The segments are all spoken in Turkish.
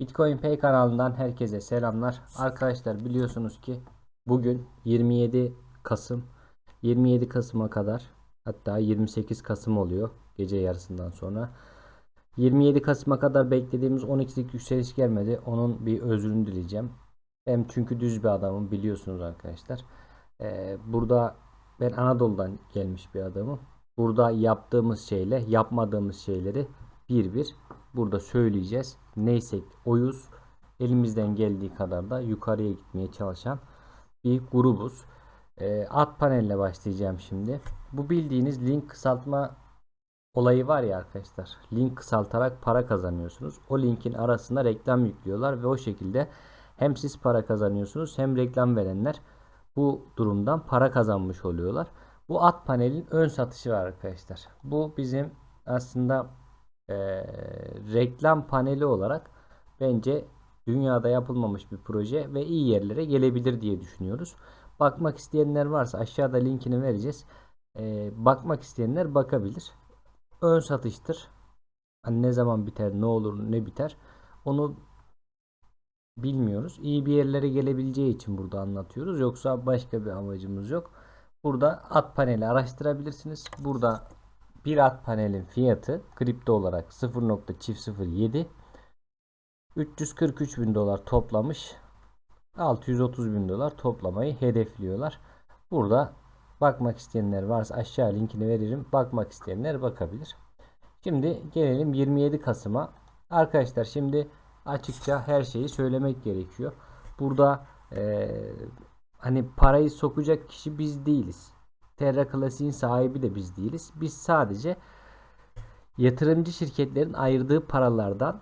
Bitcoin Pay kanalından herkese selamlar. Arkadaşlar biliyorsunuz ki bugün 27 Kasım 27 Kasım'a kadar hatta 28 Kasım oluyor gece yarısından sonra. 27 Kasım'a kadar beklediğimiz 12'lik yükseliş gelmedi. Onun bir özrünü dileyeceğim. Hem çünkü düz bir adamım biliyorsunuz arkadaşlar. Ee, burada ben Anadolu'dan gelmiş bir adamım. Burada yaptığımız şeyle yapmadığımız şeyleri bir bir burada söyleyeceğiz. Neyse oyuz elimizden geldiği kadar da yukarıya gitmeye çalışan bir grubuz. Ee, alt panelle başlayacağım şimdi. Bu bildiğiniz link kısaltma olayı var ya arkadaşlar. Link kısaltarak para kazanıyorsunuz. O linkin arasına reklam yüklüyorlar ve o şekilde hem siz para kazanıyorsunuz hem reklam verenler bu durumdan para kazanmış oluyorlar. Bu at panelin ön satışı var arkadaşlar. Bu bizim aslında e, reklam paneli olarak bence dünyada yapılmamış bir proje ve iyi yerlere gelebilir diye düşünüyoruz. Bakmak isteyenler varsa aşağıda linkini vereceğiz. E, bakmak isteyenler bakabilir. Ön satıştır. Hani ne zaman biter, ne olur, ne biter onu bilmiyoruz. İyi bir yerlere gelebileceği için burada anlatıyoruz. Yoksa başka bir amacımız yok. Burada at paneli araştırabilirsiniz. Burada bir at panelin fiyatı kripto olarak 0.007 343 bin dolar toplamış 630 bin dolar toplamayı hedefliyorlar. Burada bakmak isteyenler varsa aşağı linkini veririm. Bakmak isteyenler bakabilir. Şimdi gelelim 27 Kasım'a. Arkadaşlar şimdi açıkça her şeyi söylemek gerekiyor. Burada eee hani parayı sokacak kişi biz değiliz. Terra Classic'in sahibi de biz değiliz. Biz sadece yatırımcı şirketlerin ayırdığı paralardan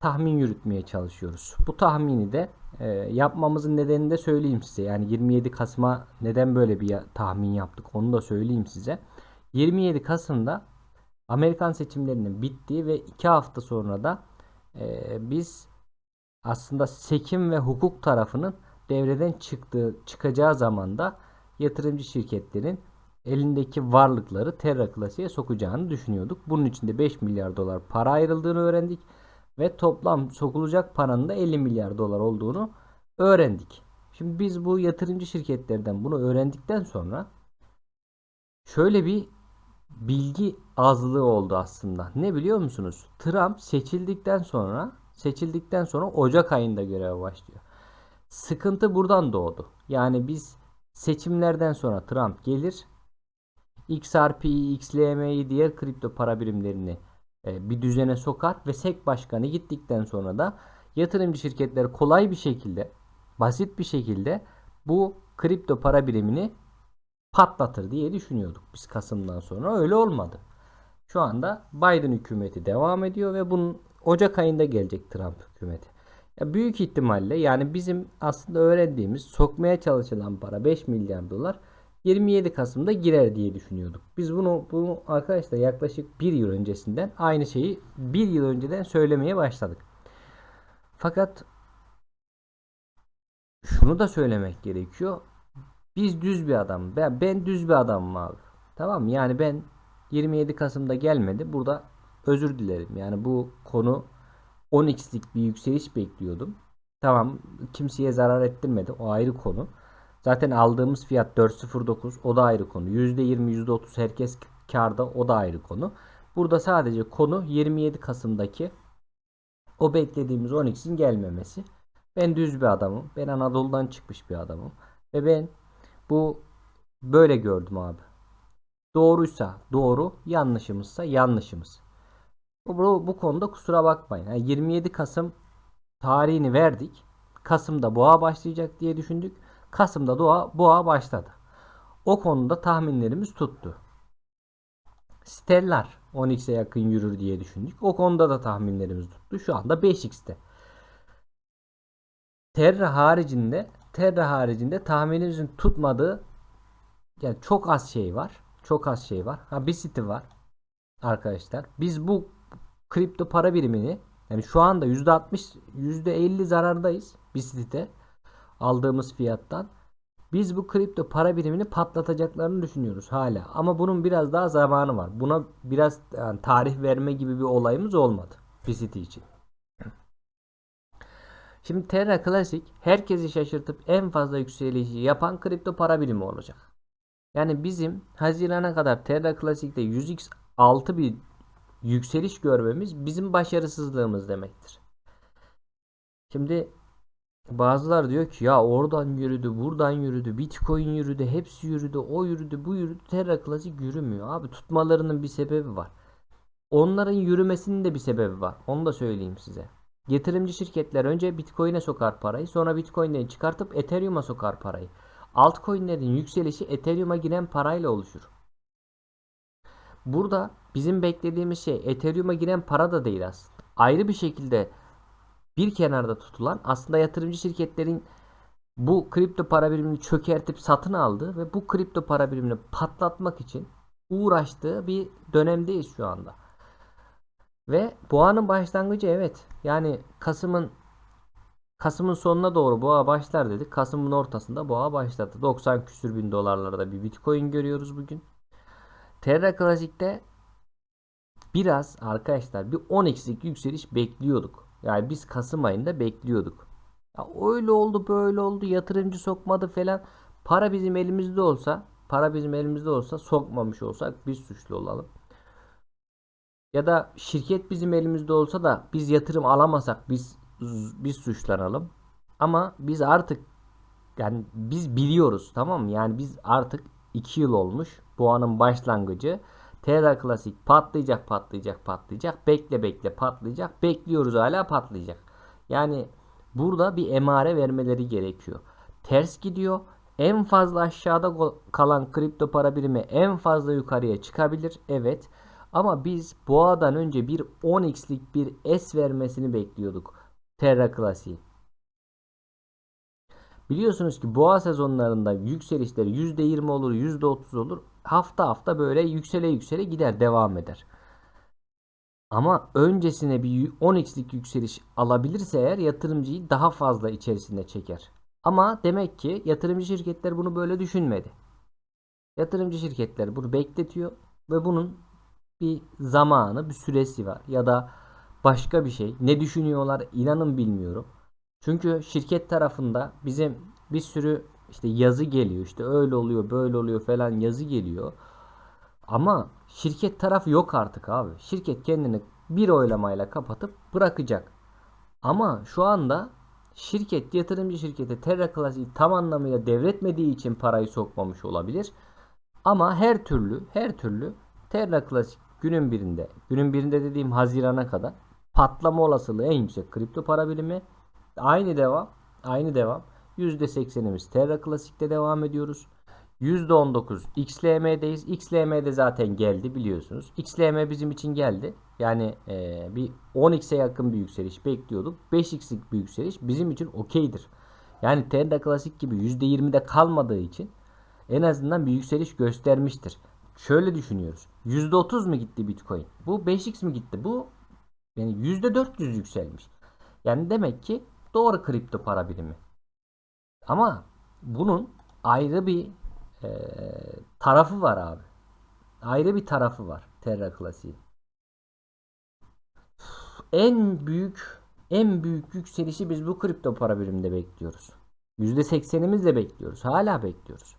tahmin yürütmeye çalışıyoruz. Bu tahmini de e, yapmamızın nedenini de söyleyeyim size. Yani 27 Kasım'a neden böyle bir tahmin yaptık onu da söyleyeyim size. 27 Kasım'da Amerikan seçimlerinin bittiği ve 2 hafta sonra da e, biz aslında seçim ve hukuk tarafının devreden çıktığı çıkacağı zamanda yatırımcı şirketlerin elindeki varlıkları Terra Classic'e sokacağını düşünüyorduk. Bunun için de 5 milyar dolar para ayrıldığını öğrendik ve toplam sokulacak paranın da 50 milyar dolar olduğunu öğrendik. Şimdi biz bu yatırımcı şirketlerden bunu öğrendikten sonra şöyle bir bilgi azlığı oldu aslında. Ne biliyor musunuz? Trump seçildikten sonra seçildikten sonra Ocak ayında göreve başlıyor. Sıkıntı buradan doğdu. Yani biz seçimlerden sonra Trump gelir. XRP'yi, XLM'yi diğer kripto para birimlerini e, bir düzene sokar ve SEC başkanı gittikten sonra da yatırımcı şirketler kolay bir şekilde, basit bir şekilde bu kripto para birimini patlatır diye düşünüyorduk biz Kasım'dan sonra. Öyle olmadı. Şu anda Biden hükümeti devam ediyor ve bunun Ocak ayında gelecek Trump hükümeti. Ya büyük ihtimalle yani bizim aslında öğrendiğimiz sokmaya çalışılan para 5 milyar dolar 27 Kasım'da girer diye düşünüyorduk. Biz bunu bunu arkadaşlar yaklaşık bir yıl öncesinden aynı şeyi bir yıl önceden söylemeye başladık. Fakat şunu da söylemek gerekiyor. Biz düz bir adam. Ben, ben düz bir adamım abi. Tamam? Yani ben 27 Kasım'da gelmedi. Burada özür dilerim. Yani bu konu 10x'lik bir yükseliş bekliyordum. Tamam kimseye zarar ettirmedi. O ayrı konu. Zaten aldığımız fiyat 4.09 o da ayrı konu. %20 %30 herkes karda o da ayrı konu. Burada sadece konu 27 Kasım'daki o beklediğimiz 10x'in gelmemesi. Ben düz bir adamım. Ben Anadolu'dan çıkmış bir adamım. Ve ben bu böyle gördüm abi. Doğruysa doğru, yanlışımızsa yanlışımız. Bu, bu, konuda kusura bakmayın. Yani 27 Kasım tarihini verdik. Kasım'da boğa başlayacak diye düşündük. Kasım'da doğa, boğa başladı. O konuda tahminlerimiz tuttu. Stellar 10x'e yakın yürür diye düşündük. O konuda da tahminlerimiz tuttu. Şu anda 5x'te. Terra haricinde Terra haricinde tahminimizin tutmadığı yani çok az şey var. Çok az şey var. Ha bir site var. Arkadaşlar biz bu kripto para birimini yani şu anda %60 %50 zarardayız bir site aldığımız fiyattan. Biz bu kripto para birimini patlatacaklarını düşünüyoruz hala. Ama bunun biraz daha zamanı var. Buna biraz yani tarih verme gibi bir olayımız olmadı site için. Şimdi Terra Classic herkesi şaşırtıp en fazla yükselişi yapan kripto para birimi olacak. Yani bizim Haziran'a kadar Terra Classic'te 100x 6 bir yükseliş görmemiz bizim başarısızlığımız demektir. Şimdi bazılar diyor ki ya oradan yürüdü, buradan yürüdü, Bitcoin yürüdü, hepsi yürüdü, o yürüdü, bu yürüdü. Terra Classic yürümüyor. Abi tutmalarının bir sebebi var. Onların yürümesinin de bir sebebi var. Onu da söyleyeyim size. Yatırımcı şirketler önce Bitcoin'e sokar parayı, sonra Bitcoin'den çıkartıp Ethereum'a sokar parayı. Altcoin'lerin yükselişi Ethereum'a giren parayla oluşur. Burada bizim beklediğimiz şey Ethereum'a giren para da değil aslında. Ayrı bir şekilde bir kenarda tutulan aslında yatırımcı şirketlerin bu kripto para birimini çökertip satın aldığı ve bu kripto para birimini patlatmak için uğraştığı bir dönemdeyiz şu anda. Ve boğanın başlangıcı evet. Yani Kasım'ın Kasım'ın sonuna doğru boğa başlar dedik. Kasım'ın ortasında boğa başladı. 90 küsür bin dolarlarda bir Bitcoin görüyoruz bugün. Terra Classic'te biraz arkadaşlar bir 10x'lik yükseliş bekliyorduk. Yani biz Kasım ayında bekliyorduk. Ya öyle oldu böyle oldu yatırımcı sokmadı falan. Para bizim elimizde olsa para bizim elimizde olsa sokmamış olsak biz suçlu olalım. Ya da şirket bizim elimizde olsa da biz yatırım alamasak biz biz suçlanalım. Ama biz artık yani biz biliyoruz tamam mı? Yani biz artık 2 yıl olmuş. Bu anın başlangıcı. Terra Classic patlayacak patlayacak patlayacak. Bekle bekle patlayacak. Bekliyoruz hala patlayacak. Yani burada bir emare vermeleri gerekiyor. Ters gidiyor. En fazla aşağıda kalan kripto para birimi en fazla yukarıya çıkabilir. Evet. Ama biz boğadan önce bir 10x'lik bir S vermesini bekliyorduk. Terra Classic. Biliyorsunuz ki boğa sezonlarında yükselişleri %20 olur, %30 olur. Hafta hafta böyle yüksele yüksele gider, devam eder. Ama öncesine bir 10x'lik yükseliş alabilirse eğer yatırımcıyı daha fazla içerisinde çeker. Ama demek ki yatırımcı şirketler bunu böyle düşünmedi. Yatırımcı şirketler bunu bekletiyor ve bunun bir zamanı, bir süresi var ya da başka bir şey. Ne düşünüyorlar inanın bilmiyorum. Çünkü şirket tarafında bizim bir sürü işte yazı geliyor. işte öyle oluyor, böyle oluyor falan yazı geliyor. Ama şirket tarafı yok artık abi. Şirket kendini bir oylamayla kapatıp bırakacak. Ama şu anda şirket yatırımcı şirkete Terra Classic'i tam anlamıyla devretmediği için parayı sokmamış olabilir. Ama her türlü her türlü Terra Classic günün birinde, günün birinde dediğim Haziran'a kadar patlama olasılığı en yüksek kripto para birimi. Aynı devam, aynı devam. %80'imiz Terra Classic'te devam ediyoruz. %19 XLM'deyiz. XLM'de zaten geldi biliyorsunuz. XLM bizim için geldi. Yani e, bir 10x'e yakın bir yükseliş bekliyorduk. 5x'lik bir yükseliş bizim için okeydir. Yani Terra Classic gibi %20'de kalmadığı için en azından bir yükseliş göstermiştir. Şöyle düşünüyoruz. %30 mu gitti Bitcoin? Bu 5x mi gitti? Bu yani %400 yükselmiş. Yani demek ki doğru kripto para birimi. Ama bunun ayrı bir e, tarafı var abi. Ayrı bir tarafı var Terra Classic'in. En büyük en büyük yükselişi biz bu kripto para biriminde bekliyoruz. %80'imiz de bekliyoruz. Hala bekliyoruz.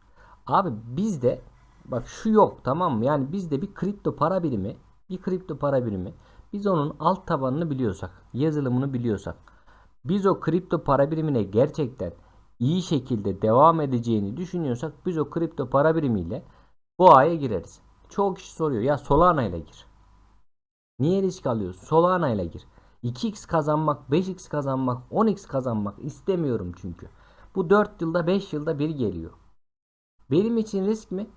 Abi bizde bak şu yok tamam mı? Yani bizde bir kripto para birimi bir kripto para birimi biz onun alt tabanını biliyorsak yazılımını biliyorsak biz o kripto para birimine gerçekten iyi şekilde devam edeceğini düşünüyorsak biz o kripto para birimiyle bu aya gireriz. Çoğu kişi soruyor ya Solana ile gir. Niye risk alıyorsun? Solana ile gir. 2x kazanmak, 5x kazanmak, 10x kazanmak istemiyorum çünkü. Bu 4 yılda 5 yılda bir geliyor. Benim için risk mi?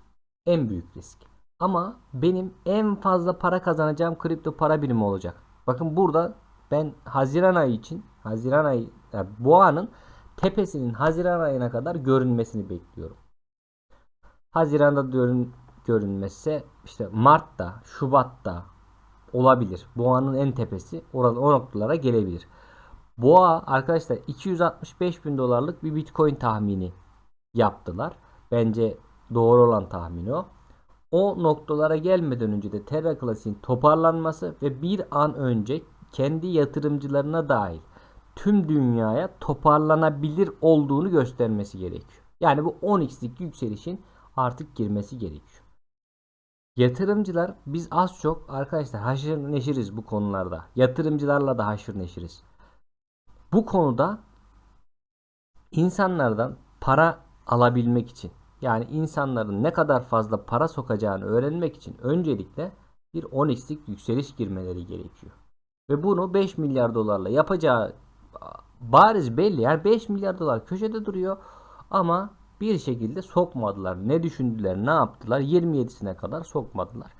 En büyük risk. Ama benim en fazla para kazanacağım kripto para birimi olacak. Bakın burada ben Haziran ayı için Haziran ayı yani boğanın tepesinin Haziran ayına kadar görünmesini bekliyorum. Haziran'da görün, görünmezse işte Mart'ta, Şubat'ta olabilir. Boğanın en tepesi orada o noktalara gelebilir. Boğa arkadaşlar 265 bin dolarlık bir Bitcoin tahmini yaptılar. Bence doğru olan tahmin o. O noktalara gelmeden önce de Terra Classic'in toparlanması ve bir an önce kendi yatırımcılarına dahil tüm dünyaya toparlanabilir olduğunu göstermesi gerekiyor. Yani bu 10x'lik yükselişin artık girmesi gerekiyor. Yatırımcılar biz az çok arkadaşlar haşır neşiriz bu konularda. Yatırımcılarla da haşır neşiriz. Bu konuda insanlardan para alabilmek için yani insanların ne kadar fazla para sokacağını öğrenmek için öncelikle bir 10x'lik yükseliş girmeleri gerekiyor. Ve bunu 5 milyar dolarla yapacağı bariz belli. Yani 5 milyar dolar köşede duruyor ama bir şekilde sokmadılar. Ne düşündüler, ne yaptılar? 27'sine kadar sokmadılar.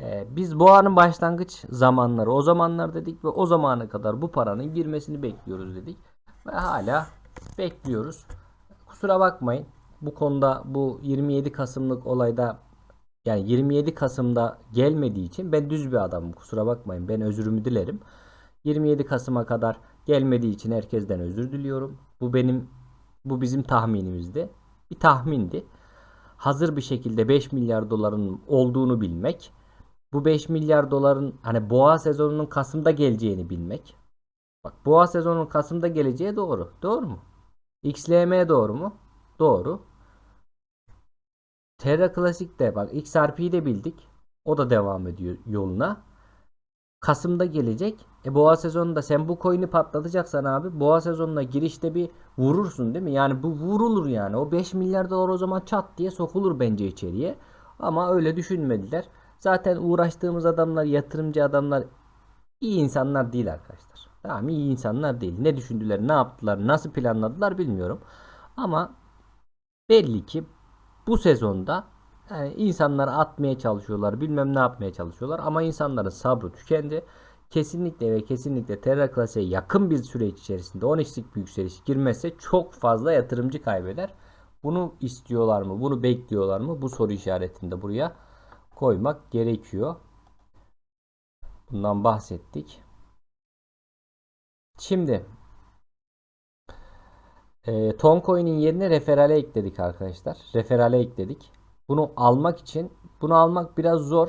Ee, biz boğanın başlangıç zamanları o zamanlar dedik ve o zamana kadar bu paranın girmesini bekliyoruz dedik. Ve hala bekliyoruz. Kusura bakmayın. Bu konuda bu 27 Kasım'lık olayda yani 27 Kasım'da gelmediği için ben düz bir adamım. Kusura bakmayın. Ben özürümü dilerim. 27 Kasım'a kadar gelmediği için herkesten özür diliyorum. Bu benim bu bizim tahminimizdi. Bir tahmindi. Hazır bir şekilde 5 milyar doların olduğunu bilmek. Bu 5 milyar doların hani boğa sezonunun Kasım'da geleceğini bilmek. Bak boğa sezonunun Kasım'da geleceği doğru. Doğru mu? XLM doğru mu? Doğru. Terra Classic'te bak XRP'yi de bildik. O da devam ediyor yoluna. Kasım'da gelecek. E boğa sezonunda sen bu coin'i patlatacaksan abi boğa sezonuna girişte bir vurursun değil mi? Yani bu vurulur yani. O 5 milyar dolar o zaman çat diye sokulur bence içeriye. Ama öyle düşünmediler. Zaten uğraştığımız adamlar, yatırımcı adamlar iyi insanlar değil arkadaşlar. Tamam iyi insanlar değil. Ne düşündüler, ne yaptılar, nasıl planladılar bilmiyorum. Ama belli ki bu sezonda yani insanları atmaya çalışıyorlar, bilmem ne yapmaya çalışıyorlar ama insanların sabrı tükendi. Kesinlikle ve kesinlikle Terra Class'e yakın bir süreç içerisinde 10x'lik bir yükseliş girmezse çok fazla yatırımcı kaybeder. Bunu istiyorlar mı? Bunu bekliyorlar mı? Bu soru işaretinde buraya koymak gerekiyor. Bundan bahsettik. Şimdi e, Toncoin'in yerine referale ekledik arkadaşlar. Referale ekledik. Bunu almak için bunu almak biraz zor.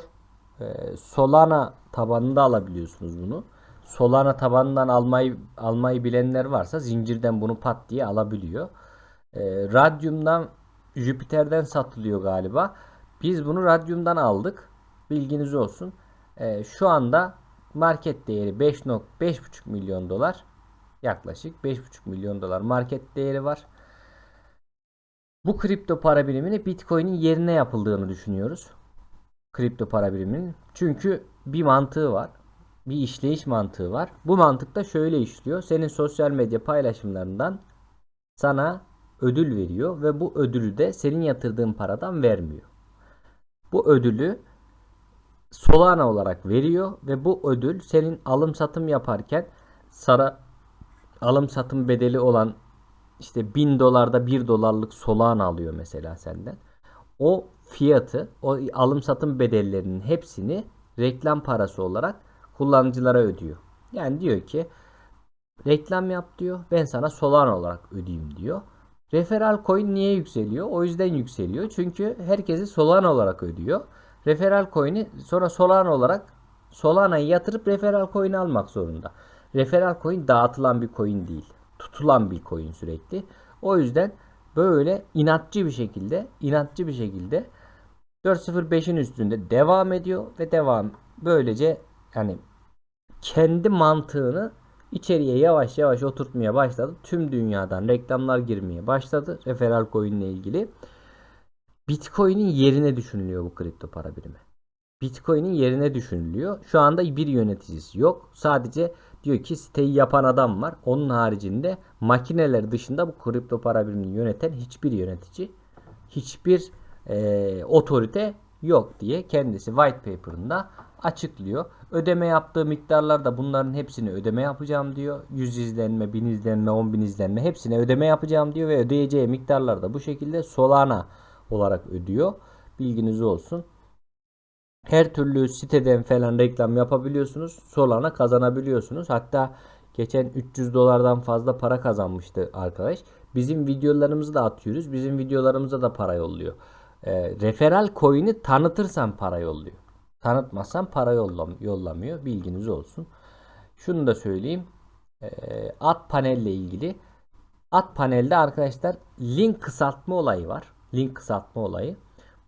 E, Solana tabanında alabiliyorsunuz bunu. Solana tabanından almayı almayı bilenler varsa zincirden bunu pat diye alabiliyor. E, Radium'dan Jüpiter'den satılıyor galiba. Biz bunu Radium'dan aldık. Bilginiz olsun. E, şu anda market değeri 5.5 milyon dolar. Yaklaşık 5.5 milyon dolar market değeri var. Bu kripto para birimini Bitcoin'in yerine yapıldığını düşünüyoruz. Kripto para biriminin. Çünkü bir mantığı var. Bir işleyiş mantığı var. Bu mantık da şöyle işliyor. Senin sosyal medya paylaşımlarından sana ödül veriyor ve bu ödülü de senin yatırdığın paradan vermiyor. Bu ödülü Solana olarak veriyor ve bu ödül senin alım satım yaparken sana alım satım bedeli olan işte 1000 dolarda 1 dolarlık Solana alıyor mesela senden. O fiyatı, o alım satım bedellerinin hepsini reklam parası olarak kullanıcılara ödüyor. Yani diyor ki reklam yap diyor. Ben sana Solana olarak ödeyeyim diyor. Referral coin niye yükseliyor? O yüzden yükseliyor. Çünkü herkesi Solana olarak ödüyor. Referral coin'i sonra Solana olarak Solana'yı yatırıp referral coin'i almak zorunda. Referral coin dağıtılan bir coin değil. Tutulan bir coin sürekli. O yüzden böyle inatçı bir şekilde inatçı bir şekilde 4.05'in üstünde devam ediyor ve devam böylece yani kendi mantığını içeriye yavaş yavaş oturtmaya başladı. Tüm dünyadan reklamlar girmeye başladı referral coin ile ilgili. Bitcoin'in yerine düşünülüyor bu kripto para birimi. Bitcoin'in yerine düşünülüyor. Şu anda bir yöneticisi yok. Sadece diyor ki siteyi yapan adam var. Onun haricinde makineler dışında bu kripto para birimini yöneten hiçbir yönetici, hiçbir e, otorite yok diye kendisi white paper'ında açıklıyor. Ödeme yaptığı miktarlarda bunların hepsini ödeme yapacağım diyor. 100 izlenme, 1000 izlenme, 10 bin izlenme hepsine ödeme yapacağım diyor ve ödeyeceği miktarlarda bu şekilde Solana olarak ödüyor. Bilginiz olsun. Her türlü siteden falan reklam yapabiliyorsunuz. Solana kazanabiliyorsunuz. Hatta geçen 300 dolardan fazla para kazanmıştı arkadaş. Bizim videolarımızı da atıyoruz. Bizim videolarımıza da para yolluyor. E, referal coin'i tanıtırsan para yolluyor. Tanıtmazsan para yollam yollamıyor. Bilginiz olsun. Şunu da söyleyeyim. e, at panelle ilgili. At panelde arkadaşlar link kısaltma olayı var. Link kısaltma olayı.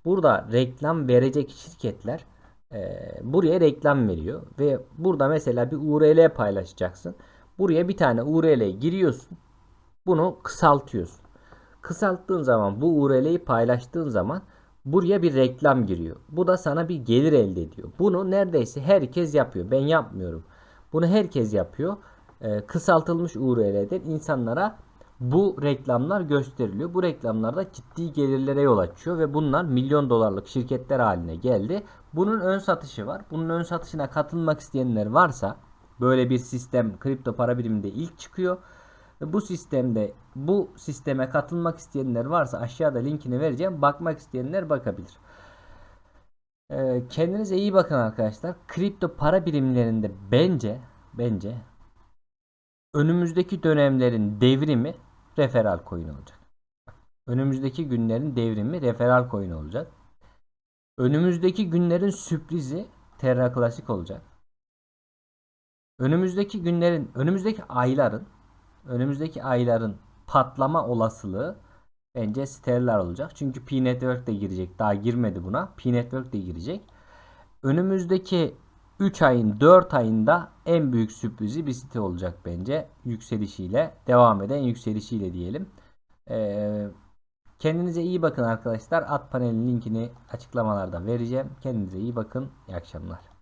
Burada reklam verecek şirketler e, buraya reklam veriyor ve burada mesela bir URL paylaşacaksın. Buraya bir tane URL giriyorsun. Bunu kısaltıyorsun. Kısalttığın zaman bu URL'yi paylaştığın zaman buraya bir reklam giriyor. Bu da sana bir gelir elde ediyor. Bunu neredeyse herkes yapıyor. Ben yapmıyorum. Bunu herkes yapıyor. Ee, kısaltılmış URL'den insanlara bu reklamlar gösteriliyor. Bu reklamlar da ciddi gelirlere yol açıyor ve bunlar milyon dolarlık şirketler haline geldi. Bunun ön satışı var. Bunun ön satışına katılmak isteyenler varsa böyle bir sistem kripto para biriminde ilk çıkıyor. Bu sistemde bu sisteme katılmak isteyenler varsa aşağıda linkini vereceğim. Bakmak isteyenler bakabilir. Ee, kendinize iyi bakın arkadaşlar. Kripto para birimlerinde bence bence önümüzdeki dönemlerin devrimi referal coin olacak. Önümüzdeki günlerin devrimi referal coin olacak. Önümüzdeki günlerin sürprizi Terra Classic olacak. Önümüzdeki günlerin, önümüzdeki ayların, önümüzdeki ayların patlama olasılığı bence Stellar olacak. Çünkü P Network de girecek. Daha girmedi buna. P Network de girecek. Önümüzdeki 3 ayın 4 ayında en büyük sürprizi bir site olacak bence. Yükselişiyle, devam eden yükselişiyle diyelim. Ee, kendinize iyi bakın arkadaşlar. At panelin linkini açıklamalarda vereceğim. Kendinize iyi bakın. İyi akşamlar.